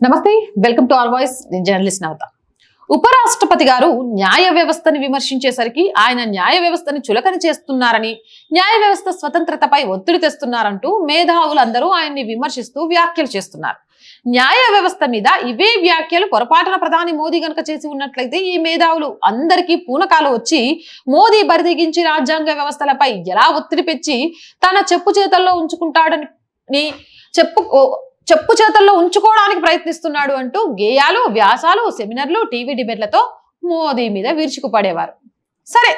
నమస్తే welcome to R voice. నేను journalist నవత. ఉపరాష్ట్రపతి గారు న్యాయ వ్యవస్థని విమర్శించేసరికి ఆయన న్యాయ వ్యవస్థని చులకన చేస్తున్నారని న్యాయ వ్యవస్థ స్వతంత్రతపై ఒత్తిడి తెస్తున్నారంటూ మేధావులందరూ ఆయన్ని విమర్శిస్తూ వ్యాఖ్యలు చేస్తున్నారు. న్యాయ వ్యవస్థ మీద ఇవే వ్యాఖ్యలు పొరపాటున ప్రధాని మోదీ గనక చేసి ఉన్నట్లయితే ఈ మేధావులు అందరికీ పూనకాలు వచ్చి మోదీ బరిదిగించి రాజ్యాంగ వ్యవస్థలపై ఎలా ఒత్తిడి పెంచి తన చెప్పు చేతల్లో ఉంచుకుంటాడని చెప్పు చెప్పు చేతల్లో ఉంచుకోవడానికి ప్రయత్నిస్తున్నాడు అంటూ గేయాలు వ్యాసాలు సెమినార్లు టీవీ డిబేట్లతో మోదీ మీద విరుచుకుపడేవారు. సరే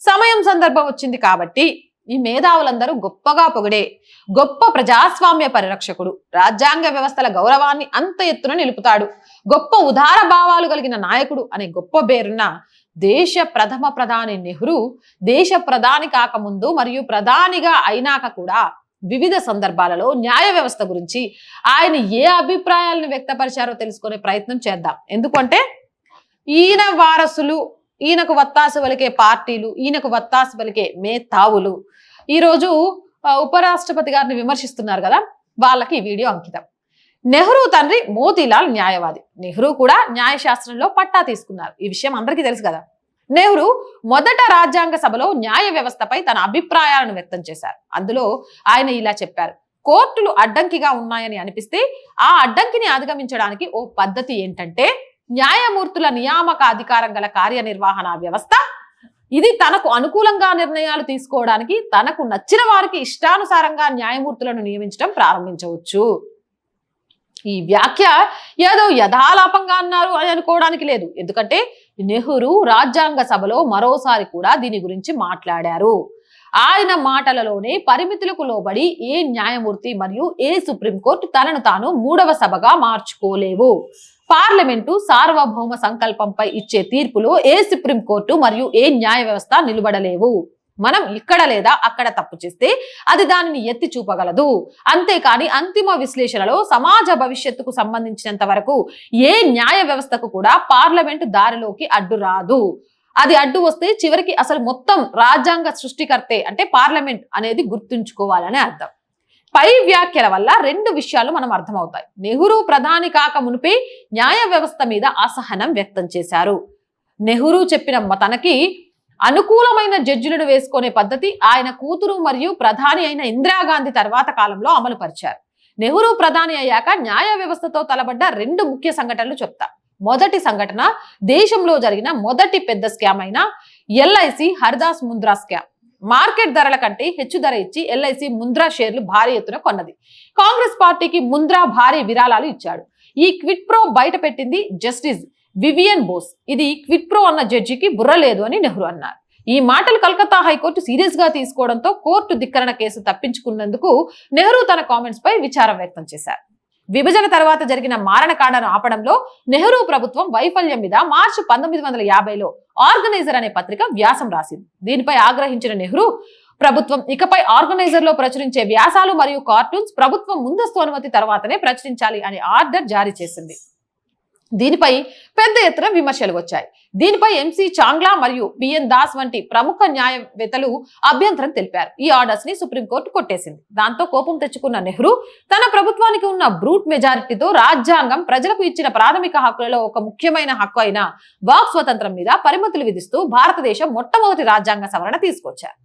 సమయం సందర్భం వచ్చింది కాబట్టి ఈ మేధావులందరూ గొప్పగా పొగిడే గొప్ప ప్రజాస్వామ్య పరిరక్షకుడు రాజ్యాంగ వ్యవస్థల గౌరవాన్ని అంత ఎత్తున నిలుపుతాడు. గొప్ప ఉదార భావాలు కలిగిన నాయకుడు అనే గొప్ప పేరున్న దేశ ప్రథమ ప్రధాని నెహ్రూ దేశ ప్రధాని కాకముందు మరియు ప్రధానిగా అయినాక కూడా వివిధ సందర్భాలలో న్యాయ వ్యవస్థ గురించి ఆయన ఏ అభిప్రాయాలను వ్యక్తపరిచారో తెలుసుకునే ప్రయత్నం చేద్దాం. ఎందుకంటే ఈయన వారసులు ఈయనకు వత్తాసు వలికే పార్టీలు ఈయనకు వత్తాసు వలికే మేతావులు ఈరోజు ఉపరాష్ట్రపతి గారిని విమర్శిస్తున్నారు కదా వాళ్ళకి ఈ వీడియో అంకితం. నెహ్రూ తండ్రి మోతీలాల్ న్యాయవాది. నెహ్రూ కూడా న్యాయశాస్త్రంలో పట్టా తీసుకున్నారు. ఈ విషయం అందరికీ తెలుసు కదా. నెహ్రూ మొదట రాజ్యాంగ సభలో న్యాయ వ్యవస్థపై తన అభిప్రాయాలను వ్యక్తం చేశారు. అందులో ఆయన ఇలా చెప్పారు. కోర్టులు అడ్డంకిగా ఉన్నాయని అనిపిస్తే ఆ అడ్డంకిని అధిగమించడానికి ఓ పద్ధతి ఏంటంటే న్యాయమూర్తుల నియామక అధికారం గల కార్యనిర్వహణ వ్యవస్థ. ఇది తనకు అనుకూలంగా నిర్ణయాలు తీసుకోవడానికి తనకు నచ్చిన వారికి ఇష్టానుసారంగా న్యాయమూర్తులను నియమించడం ప్రారంభించవచ్చు. ఈ వ్యాఖ్య ఏదో యథాలాపంగా అన్నారు అని అనుకోవడానికి లేదు. ఎందుకంటే నెహ్రూ రాజ్యాంగ సభలో మరోసారి కూడా దీని గురించి మాట్లాడారు. ఆయన మాటలలోనే పరిమితులకు లోబడి ఏ న్యాయమూర్తి మరియు ఏ సుప్రీంకోర్టు తనను తాను మూడవ సభగా మార్చుకోలేవు. పార్లమెంటు సార్వభౌమ సంకల్పంపై ఇచ్చే తీర్పులో ఏ సుప్రీంకోర్టు మరియు ఏ న్యాయ వ్యవస్థ నిలబడలేవు. మనం ఇక్కడ లేదా అక్కడ తప్పు చేస్తే అది దానిని ఎత్తి చూపగలదు. అంతేకాని అంతిమ విశ్లేషణలో సమాజ భవిష్యత్తుకు సంబంధించినంత వరకు ఏ న్యాయ వ్యవస్థకు కూడా పార్లమెంటు దారిలోకి అడ్డు రాదు. అది అడ్డు వస్తే చివరికి అసలు మొత్తం రాజ్యాంగ సృష్టికర్తే అంటే పార్లమెంట్ అనేది గుర్తుంచుకోవాలని అర్థం. పై వ్యాఖ్యల వల్ల రెండు విషయాలు మనం అర్థమవుతాయి. నెహ్రూ ప్రధాని కాక మునిపే న్యాయ వ్యవస్థ మీద అసహనం వ్యక్తం చేశారు. నెహ్రూ చెప్పిన తనకి అనుకూలమైన జడ్జిలను వేసుకునే పద్ధతి ఆయన కూతురు మరియు ప్రధాని అయిన ఇందిరాగాంధీ తర్వాత కాలంలో అమలు పరిచారు. నెహ్రూ ప్రధాని అయ్యాక న్యాయ వ్యవస్థతో తలబడ్డ రెండు ముఖ్య సంఘటనలు చెప్తా. మొదటి సంఘటన దేశంలో జరిగిన మొదటి పెద్ద స్కామ్ అయిన LIC Haridas Mundhra scam. Market ధరల కంటే హెచ్చు ధర ఇచ్చి ఎల్ఐసి ముంద్రా షేర్లు భారీ ఎత్తున కొన్నది. కాంగ్రెస్ పార్టీకి ముంద్రా భారీ విరాళాలు ఇచ్చాడు. ఈ క్విట్ ప్రో బయట పెట్టింది జస్టిస్ వివియన్ బోస్. ఇది క్విట్ ప్రో అన్న జడ్జికి బుర్ర లేదు అని నెహ్రూ అన్నారు. ఈ మాటలు కలకత్తా హైకోర్టు సీరియస్గా తీసుకోవడంతో కోర్టు ధిక్కరణ కేసు తప్పించుకున్నందుకు నెహ్రూ తన కామెంట్స్ పై విచారం వ్యక్తం చేశారు. విభజన తర్వాత జరిగిన మారణకాండను ఆపడంలో నెహ్రూ ప్రభుత్వం వైఫల్యం మీద మార్చి పంతొమ్మిది వందల యాభైలో ఆర్గనైజర్ అనే పత్రిక వ్యాసం రాసింది. దీనిపై ఆగ్రహించిన నెహ్రూ ప్రభుత్వం ఇకపై ఆర్గనైజర్లో ప్రచురించే వ్యాసాలు మరియు కార్టూన్స్ ప్రభుత్వం ముందస్తు అనుమతి తర్వాతనే ప్రచురించాలి అనే ఆర్డర్ జారీ చేసింది. దీనిపై పెద్ద ఎత్తున విమర్శలు వచ్చాయి. దీనిపై ఎంసీ చాంగ్లా మరియు బిఎన్ దాస్ వంటి ప్రముఖ న్యాయవేత్తలు అభ్యంతరం తెలిపారు. ఈ ఆర్డర్స్ని సుప్రీంకోర్టు కొట్టేసింది. దాంతో కోపం తెచ్చుకున్న నెహ్రూ తన ప్రభుత్వానికి ఉన్న బ్రూట్ మెజారిటీతో రాజ్యాంగం ప్రజలకు ఇచ్చిన ప్రాథమిక హక్కులలో ఒక ముఖ్యమైన హక్కు అయిన వాక్ స్వతంత్రం మీద పరిమితులు విధిస్తూ భారతదేశం మొట్టమొదటి రాజ్యాంగ సవరణ తీసుకొచ్చారు.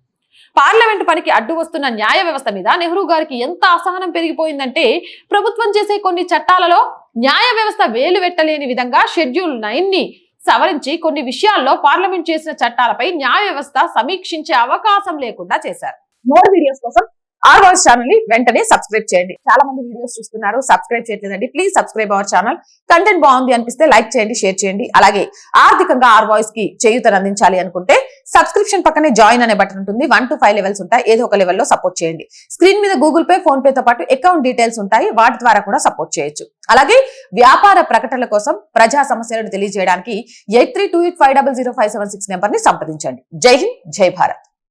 పార్లమెంట్ పనికి అడ్డు వస్తున్న న్యాయ వ్యవస్థ మీద నెహ్రూ గారికి ఎంత అసహనం పెరిగిపోయిందంటే ప్రభుత్వం చేసే కొన్ని చట్టాలలో న్యాయ వ్యవస్థ వేలు పెట్టలేని విధంగా షెడ్యూల్ నైన్ని సవరించి కొన్ని విషయాల్లో పార్లమెంట్ చేసిన చట్టాలపై న్యాయ వ్యవస్థ సమీక్షించే అవకాశం లేకుండా చేశారు. మోర్ వీడియోస్ కోసం ఆర్ ఛానల్ని వెంటనే సబ్స్క్రైబ్ చేయండి. చాలా మంది వీడియోస్ చూస్తున్నారు సబ్స్క్రైబ్ చేయట్లేదండి. Please subscribe our channel content బాగుంది అనిపిస్తే లైక్ చేయండి షేర్ చేయండి. అలాగే ఆర్థికంగా ఆర్ వాయిస్కి చేయూతను అందించాలి అనుకుంటే సబ్స్క్రిప్షన్ పక్కనే జాయిన్ అనే బటన్ ఉంటుంది. వన్ టు ఫైవ్ లెవెల్స్ ఉంటాయి. ఏదో ఒక లెవెల్లో సపోర్ట్ చేయండి. స్క్రీన్ మీద గూగుల్ పే ఫోన్ పేతో పాటు అకౌంట్ డీటెయిల్స్ ఉంటాయి. వాటి ద్వారా కూడా సపోర్ట్ చేయొచ్చు. అలాగే వ్యాపార ప్రకటనల కోసం ప్రజా సమస్యలను తెలియజేయడానికి eight three two eight five double zero five seven six నెంబర్ని సంప్రదించండి. జై హింద్ జై భారత్.